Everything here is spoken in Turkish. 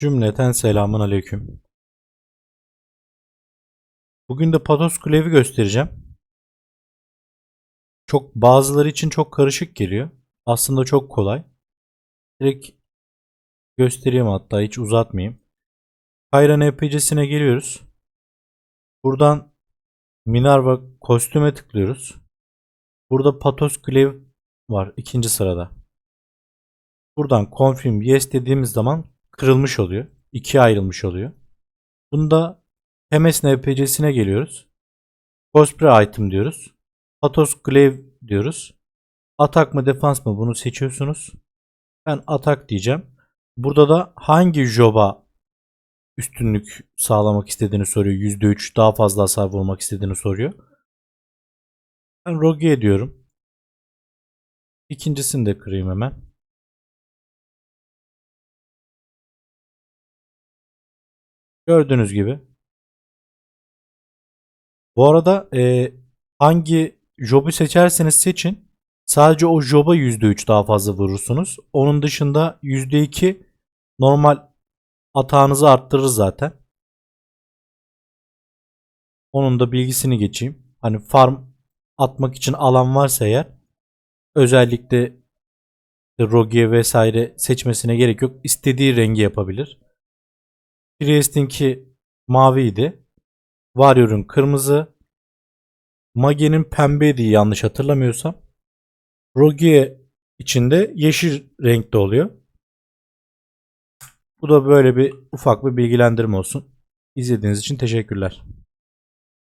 Cümleten selamun aleyküm. Bugün de Patos Kulev'i göstereceğim. Çok bazıları için çok karışık geliyor. Aslında çok kolay. Direkt göstereyim hatta hiç uzatmayayım. Kayra NPC'sine geliyoruz. Buradan Minerva kostüme tıklıyoruz. Burada Patos Kulev var ikinci sırada. Buradan confirm yes dediğimiz zaman kırılmış oluyor. İkiye ayrılmış oluyor. Bunda Hemes NPC'sine geliyoruz. Cosplay item diyoruz. Patos Glaive diyoruz. Atak mı defans mı bunu seçiyorsunuz. Ben atak diyeceğim. Burada da hangi job'a üstünlük sağlamak istediğini soruyor. %3 daha fazla hasar vurmak istediğini soruyor. Ben Rogue diyorum. İkincisini de kırayım hemen. Gördüğünüz gibi. Bu arada e, hangi job'u seçerseniz seçin. Sadece o job'a %3 daha fazla vurursunuz. Onun dışında %2 normal atağınızı arttırır zaten. Onun da bilgisini geçeyim. Hani farm atmak için alan varsa eğer özellikle Rogue vesaire seçmesine gerek yok. İstediği rengi yapabilir. Priest'inki maviydi. Warrior'un kırmızı. Mage'nin pembeydi yanlış hatırlamıyorsam. Rogue içinde yeşil renkte oluyor. Bu da böyle bir ufak bir bilgilendirme olsun. İzlediğiniz için teşekkürler.